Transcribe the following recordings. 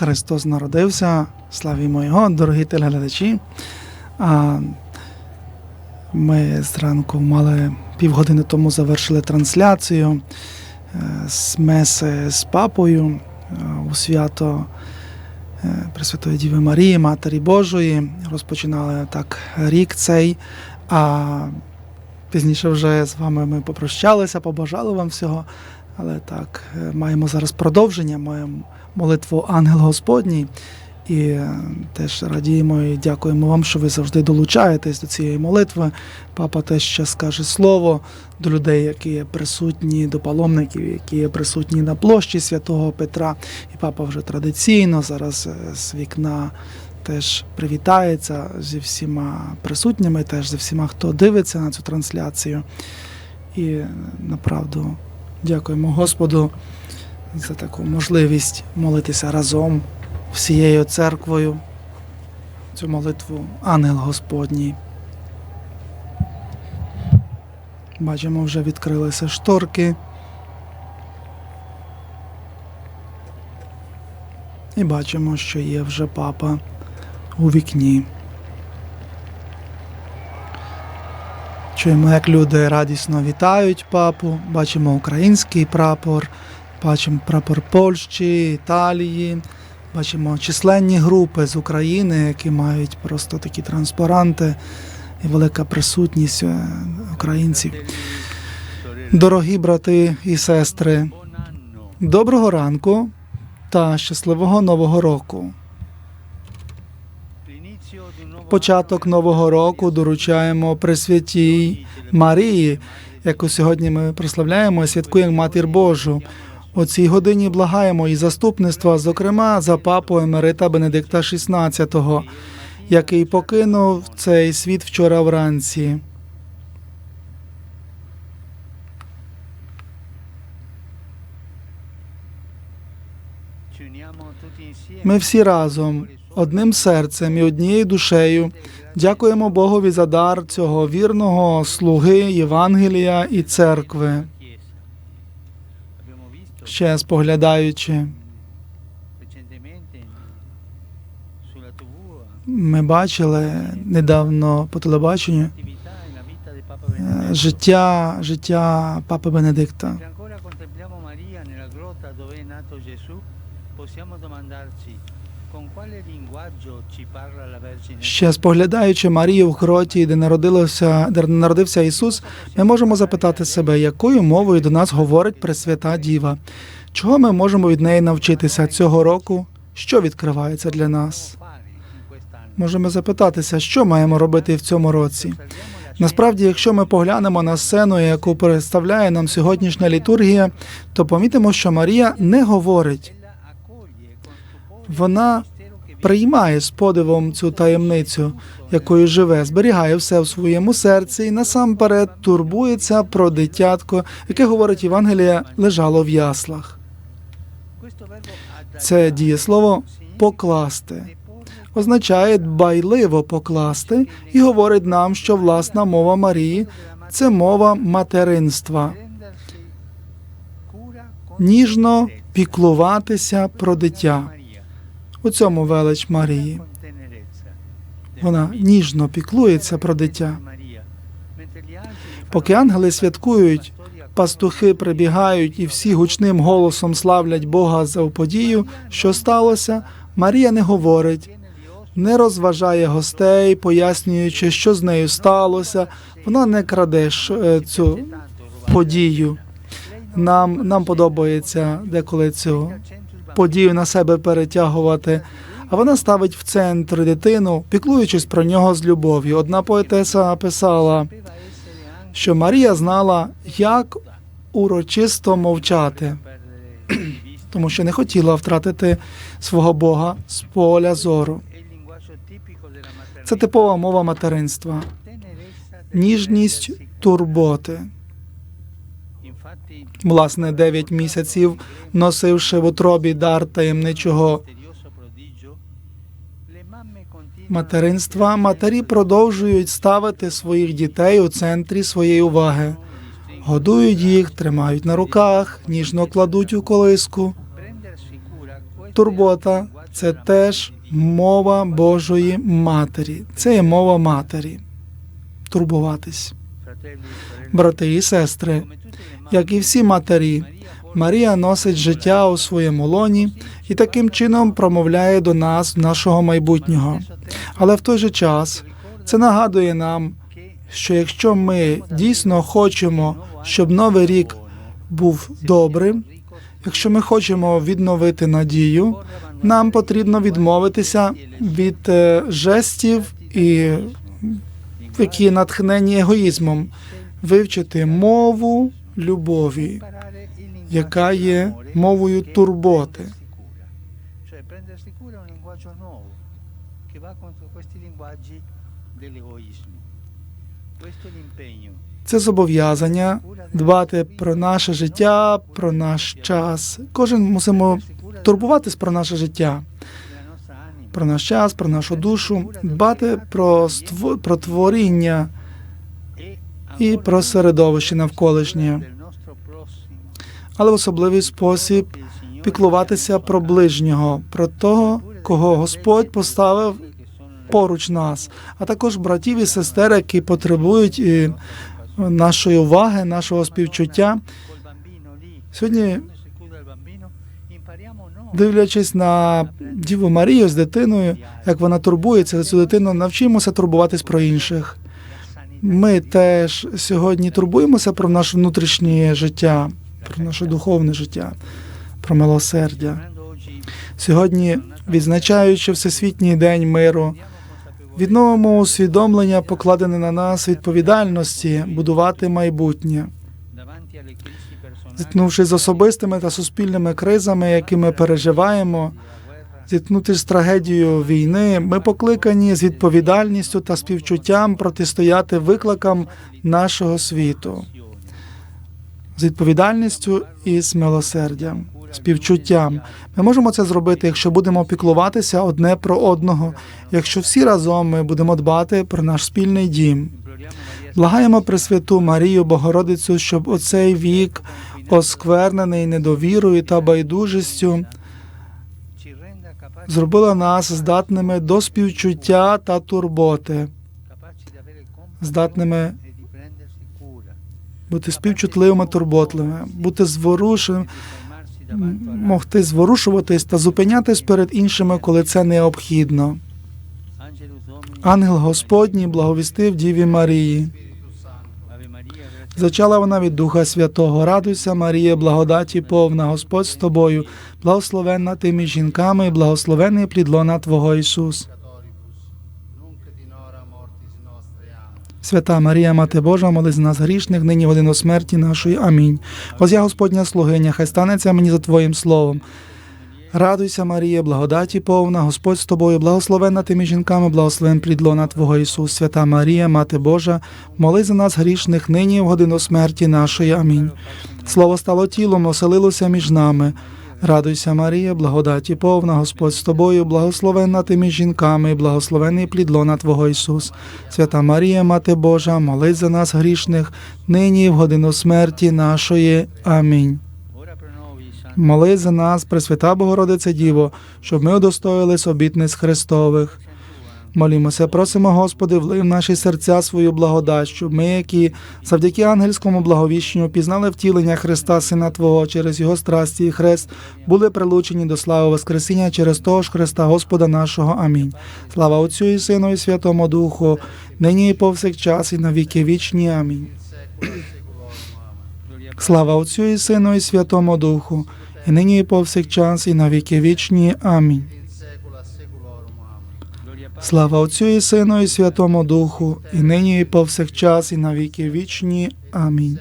Христос народився. Славімо Його, дорогі телеглядачі. Ми зранку мали півгодини тому завершили трансляцію е, з меси з папою е, у свято е, Пресвятої Діви Марії, Матері Божої. Розпочинали так рік цей. А пізніше вже з вами ми попрощалися, побажали вам всього. Але так, е, маємо зараз продовження, маємо молитву Ангел Господній. І е, теж радіємо і дякуємо вам, що ви завжди долучаєтесь до цієї молитви. Папа теж ще скаже слово до людей, які є присутні, до паломників, які є присутні на площі святого Петра. І папа вже традиційно зараз е, з вікна теж привітається зі всіма присутніми, теж зі всіма, хто дивиться на цю трансляцію. І направду дякуємо Господу за таку можливість молитися разом всією церквою. Цю молитву Ангел Господній. Бачимо, вже відкрилися шторки. І бачимо, що є вже папа у вікні. Чуємо, як люди радісно вітають папу, бачимо український прапор, бачимо прапор Польщі, Італії, бачимо численні групи з України, які мають просто такі транспаранти і велика присутність е, українців. Дорогі брати і сестри, доброго ранку та щасливого нового року. Початок нового року доручаємо Пресвятій Марії, яку сьогодні ми прославляємо і святкуємо Матір Божу. У цій годині благаємо і заступництва, зокрема за папу Емерита Бенедикта XVI, який покинув цей світ вчора вранці. Ми всі разом, одним серцем і однією душею, дякуємо Богові за дар цього вірного слуги Євангелія і церкви. Ще споглядаючи, ми бачили недавно по телебаченню е, життя, життя Папи Бенедикта. Ще споглядаючи Марію в гроті, де народилося, де народився Ісус, ми можемо запитати себе, якою мовою до нас говорить Пресвята Діва. Чого ми можемо від неї навчитися цього року? Що відкривається для нас? Можемо запитатися, що маємо робити в цьому році. Насправді, якщо ми поглянемо на сцену, яку представляє нам сьогоднішня літургія, то помітимо, що Марія не говорить, вона приймає з подивом цю таємницю, якою живе, зберігає все в своєму серці і насамперед турбується про дитятко, яке говорить Євангелія, лежало в яслах. Це дієслово покласти. Означає дбайливо покласти і говорить нам, що власна мова Марії це мова материнства, ніжно піклуватися про дитя. У цьому велич Марії. Вона ніжно піклується про дитя. Поки ангели святкують, пастухи прибігають і всі гучним голосом славлять Бога за подію, що сталося, Марія не говорить, не розважає гостей, пояснюючи, що з нею сталося. Вона не краде е, цю подію. Нам, нам подобається деколи цю подію на себе перетягувати. А вона ставить в центр дитину, піклуючись про нього з любов'ю. Одна поетеса писала, що Марія знала, як урочисто мовчати, тому що не хотіла втратити свого Бога з поля зору. Це типова мова материнства, ніжність турботи. Власне, дев'ять місяців, носивши в утробі дар таємничого материнства, матері продовжують ставити своїх дітей у центрі своєї уваги, годують їх, тримають на руках, ніжно кладуть у колиску. Турбота це теж мова Божої Матері. Це є мова матері. Турбуватись. Брати і сестри, як і всі матері, Марія носить життя у своєму лоні і таким чином промовляє до нас нашого майбутнього. Але в той же час це нагадує нам, що якщо ми дійсно хочемо, щоб новий рік був добрим, якщо ми хочемо відновити надію, нам потрібно відмовитися від е, жестів, і, які натхнені егоїзмом, вивчити мову любові, яка є мовою турботи. Це зобов'язання дбати про наше життя, про наш час. Кожен мусимо турбуватись про наше життя, про наш час, про нашу душу, дбати про ство- про творіння і про середовище навколишнє, але в особливий спосіб піклуватися про ближнього, про того, кого Господь поставив поруч нас, а також братів і сестер, які потребують нашої уваги, нашого співчуття. Сьогодні, дивлячись на Діву Марію з дитиною, як вона турбується за цю дитину, навчимося турбуватись про інших. Ми теж сьогодні турбуємося про наше внутрішнє життя, про наше духовне життя, про милосердя. Сьогодні, відзначаючи Всесвітній день миру, відновимо усвідомлення, покладене на нас відповідальності будувати майбутнє. Зіткнувшись з особистими та суспільними кризами, які ми переживаємо, зіткнутися з трагедією війни, ми покликані з відповідальністю та співчуттям протистояти викликам нашого світу, з відповідальністю і з милосердям, співчуттям. Ми можемо це зробити, якщо будемо піклуватися одне про одного, якщо всі разом ми будемо дбати про наш спільний дім. Благаємо Пресвяту Марію Богородицю, щоб оцей вік, осквернений недовірою та байдужістю, зробила нас здатними до співчуття та турботи, здатними бути співчутливими, турботливими, бути зворушеними, могти зворушуватись та зупинятись перед іншими, коли це необхідно. Ангел Господній благовістив Діві Марії. Зачала вона від Духа Святого. Радуйся, Марія, благодаті повна, Господь з тобою, благословенна ти між жінками, і благословений плід лона Твого Ісус. Свята Марія, Мати Божа, моли за нас грішних, нині годину смерті нашої. Амінь. Возя Господня слугиня, хай станеться мені за Твоїм словом. Радуйся, Марія, благодаті повна, Господь з тобою, благословенна ти між жінками, благословен плід лона Твого Ісус. Свята Марія, Мати Божа, моли за нас грішних, нині в годину смерті нашої. Амінь. Слово стало тілом, оселилося між нами. Радуйся, Марія, благодаті повна, Господь з тобою, благословенна ти між жінками, і благословений плід лона Твого Ісус. Свята Марія, Мати Божа, молись за нас грішних, нині в годину смерті нашої. Амінь. Моли за нас, Пресвята Богородице Діво, щоб ми удостоїлись обітниць Христових. Молімося, просимо, Господи, влив наші серця свою благодать, щоб ми, які завдяки ангельському благовіщенню пізнали втілення Христа, Сина Твого, через Його страсті і хрест, були прилучені до слави Воскресіння через того ж Христа Господа нашого. Амінь. Слава Отцю і Сину, і Святому Духу, нині і повсякчас, і на віки вічні. Амінь. Слава Отцю і Сину, і Святому Духу, і нині і повсякчас, і на віки вічні. Амінь. Слава Отцю і Сину, і Святому Духу, і нині і повсякчас, і на віки вічні. Амінь.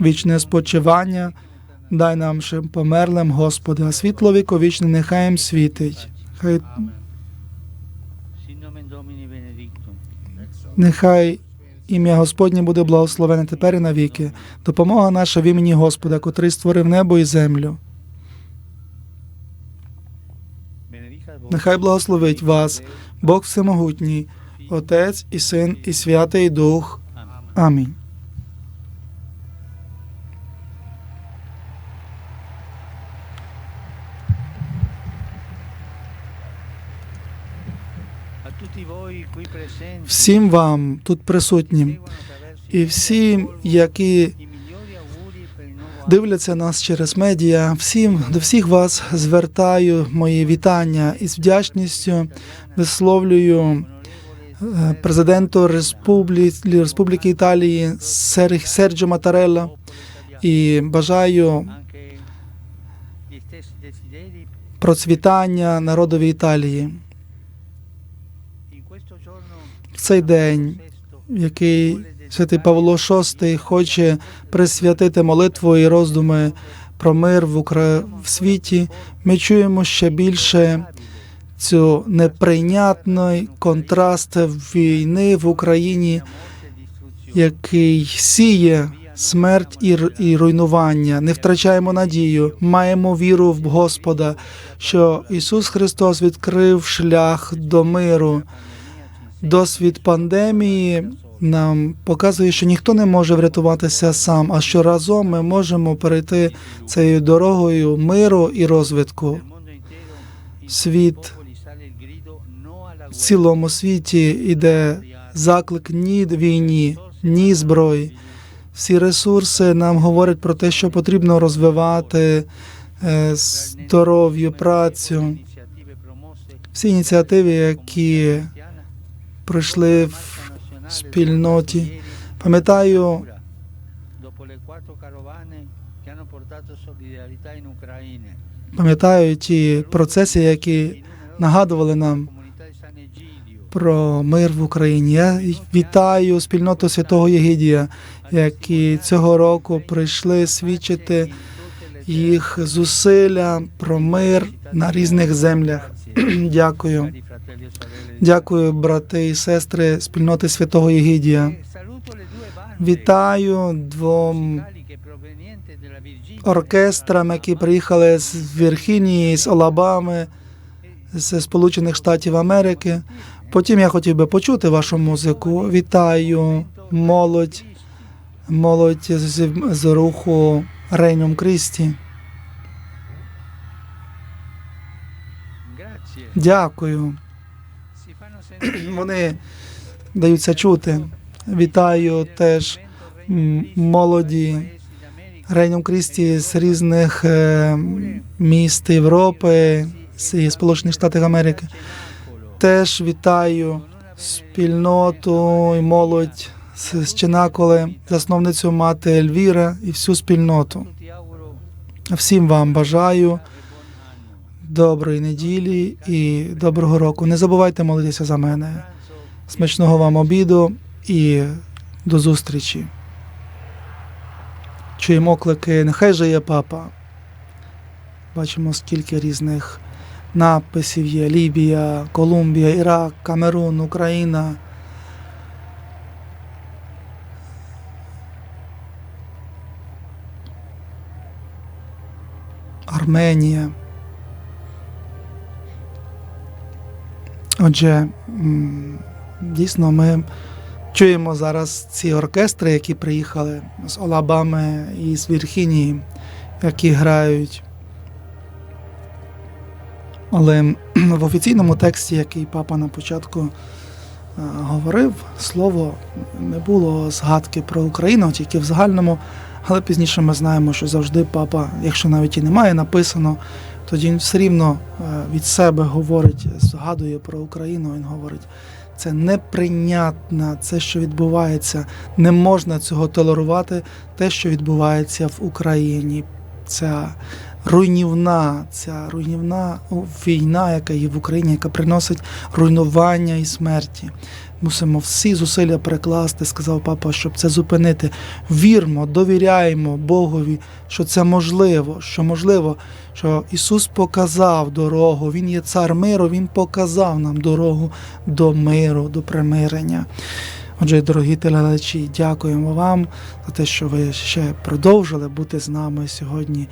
Вічне спочивання дай нам ще померлим, Господи, а світло віковічне нехай їм світить. Хай, нехай ім'я Господнє буде благословене тепер і навіки. Допомога наша в імені Господа, котрий створив небо і землю. Нехай благословить вас Бог Всемогутній, Отець і Син, і Святий Дух. Амінь. Всім вам тут присутнім і всім, які дивляться нас через медіа. Всім до всіх вас звертаю мої вітання і з вдячністю висловлюю е, президенту Республі- Республіки Італії Сер- Серджо Матарелла і бажаю процвітання народові Італії. Цей день, який святий Павло VI хоче присвятити молитву і роздуми про мир в, Укра... в світі, ми чуємо ще більше цю неприйнятний контраст війни в Україні, який сіє смерть і, і руйнування. Не втрачаємо надію, маємо віру в Господа, що Ісус Христос відкрив шлях до миру. Досвід пандемії нам показує, що ніхто не може врятуватися сам, а що разом ми можемо перейти цією дорогою миру і розвитку. Світ в цілому світі іде заклик ні війні, ні зброї. Всі ресурси нам говорять про те, що потрібно розвивати е, здоров'ю, працю. Всі ініціативи, які пройшли в спільноті. Пам'ятаю, пам'ятаю ті процеси, які нагадували нам про мир в Україні. Я вітаю спільноту святого Єгидія, які цього року прийшли свідчити їх зусилля про мир на різних землях. Дякую. Дякую, брати і сестри спільноти святого Єгидія. Вітаю двом оркестрам, які приїхали з Віргінії, з Алабами, з Сполучених Штатів Америки. Потім я хотів би почути вашу музику. Вітаю молодь, молодь з, з руху Рейном Крісті. Дякую. Вони даються чути. Вітаю теж молоді Рейном Крісті з різних е, міст Європи, з Сполучених Штатів Америки. Теж вітаю спільноту і молодь з Чинаколи, засновницю мати Ельвіра і всю спільноту. Всім вам бажаю доброї неділі і доброго року. Не забувайте молитися за мене. Смачного вам обіду і до зустрічі. Чуємо оклики Нехай жиє папа. Бачимо, скільки різних надписів є: Лібія, Колумбія, Ірак, Камерун, Україна. Арменія. Отже, дійсно, ми чуємо зараз ці оркестри, які приїхали з Алабами і з Вірхінії, які грають. Але в офіційному тексті, який папа на початку говорив, слово не було згадки про Україну, тільки в загальному. Але пізніше ми знаємо, що завжди папа, якщо навіть і немає написано, тоді він все рівно е, від себе говорить, згадує про Україну. Він говорить, це неприйнятно, це, що відбувається, не можна цього толерувати, те, що відбувається в Україні. Ця руйнівна, ця руйнівна війна, яка є в Україні, яка приносить руйнування і смерті. Мусимо всі зусилля перекласти, сказав папа, щоб це зупинити. Вірмо, довіряємо Богові, що це можливо, що можливо, що Ісус показав дорогу, Він є цар миру, Він показав нам дорогу до миру, до примирення. Отже, дорогі телеглядачі, дякуємо вам за те, що ви ще продовжили бути з нами сьогодні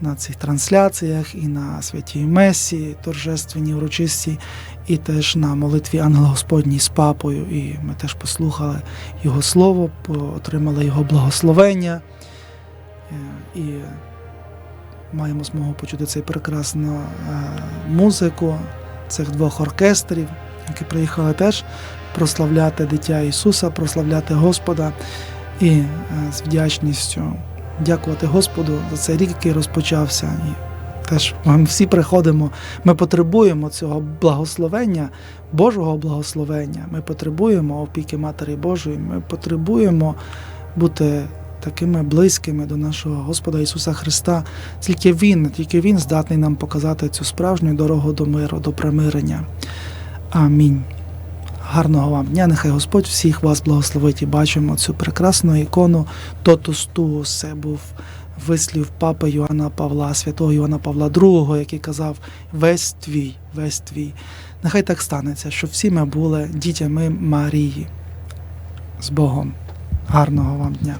на цих трансляціях і на святій Месі, торжественній урочисті, і теж на молитві Ангела Господній з папою. І ми теж послухали Його слово, отримали Його благословення. Е, І маємо змогу почути цей прекрасну е, музику цих двох оркестрів, які приїхали теж прославляти дитя Ісуса, прославляти Господа і е, з вдячністю дякувати Господу за цей рік, який розпочався. І теж ми всі приходимо, ми потребуємо цього благословення, Божого благословення. Ми потребуємо опіки Матері Божої, ми потребуємо бути такими близькими до нашого Господа Ісуса Христа. Тільки Він, тільки Він здатний нам показати цю справжню дорогу до миру, до примирення. Амінь. Гарного вам дня, нехай Господь всіх вас благословить і бачимо цю прекрасну ікону Тотус Туус. Це був вислів папи Йоанна Павла, святого Йоанна Павла II, який казав: весь твій, весь твій. Нехай так станеться, щоб всі ми були дітями Марії. З Богом. Гарного вам дня.